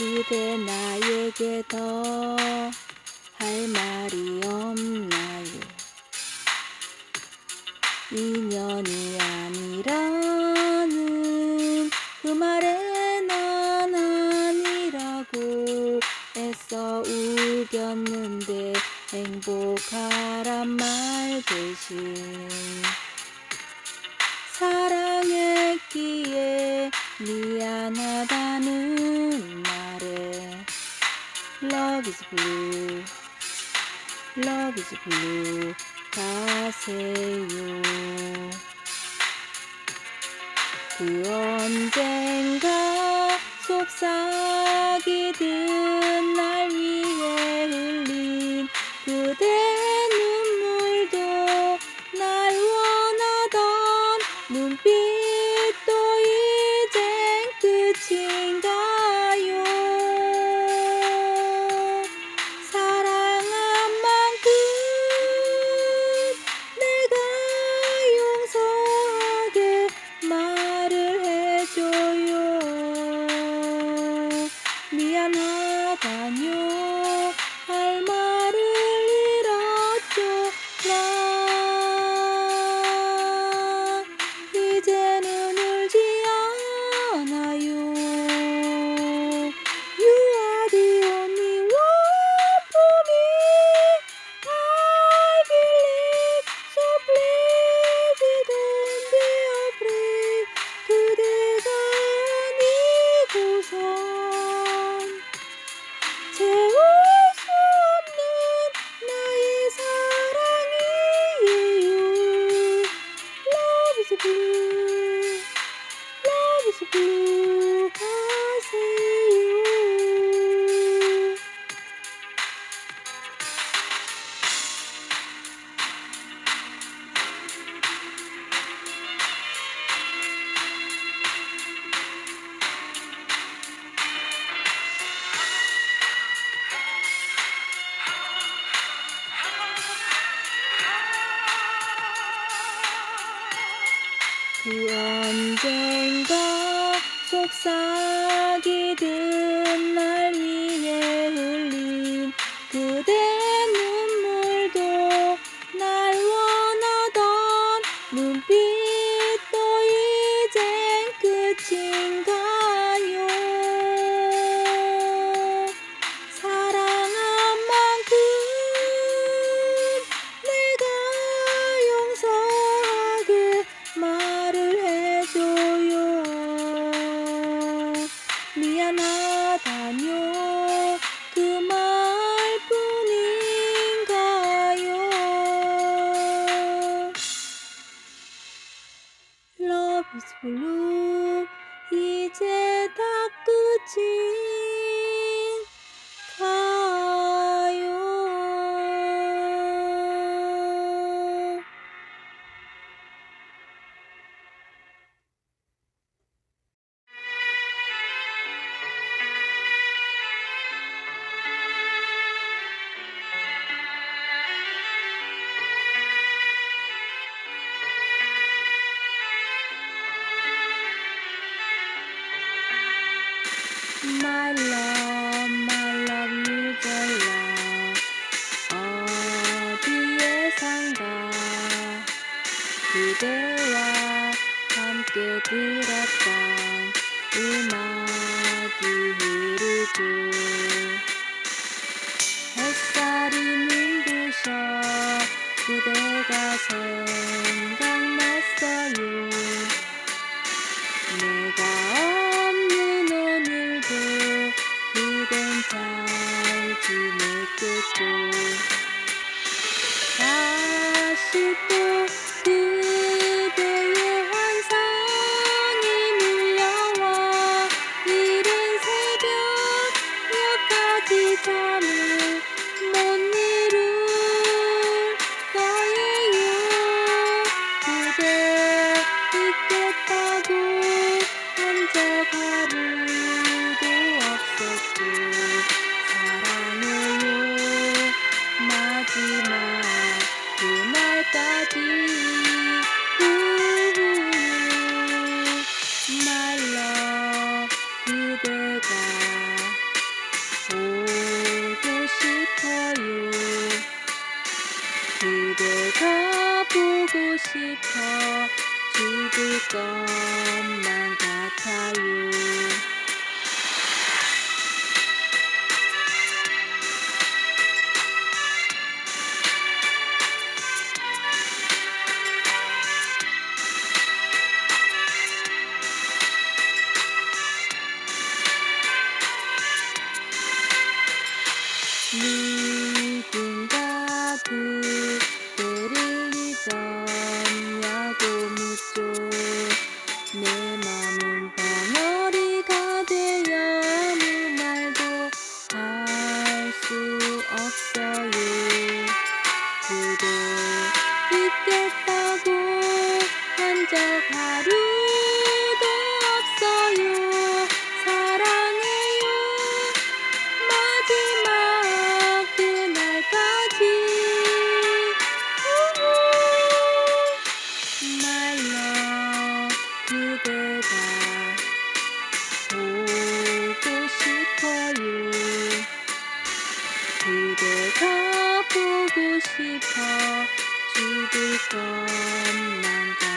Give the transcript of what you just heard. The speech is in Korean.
그대 나에게 더 할 말이 없나요? 인연이 아니라는 그 말에 난 아니라고 애써 우겼는데 행복하란 말 대신 사랑했기에 미안하다는 Love is blue Love is blue 가세요 그 언젠가 속삭이듯 날 그 언젠가 속삭 My love, my 어디에선가? 그대와 함께 들었던 음악이 흐르고 햇살이 눈부셔 그대가 생 또 그대의 환상이 밀려와 이른 새벽 몇가지 잠을 못 이룰 거예요. 그대 있겠다고 혼자 하루도 없었고 사랑해요. 마지막 그 Música 그대가 보고 싶어요. 그대가 보고 싶어 죽을 것만 같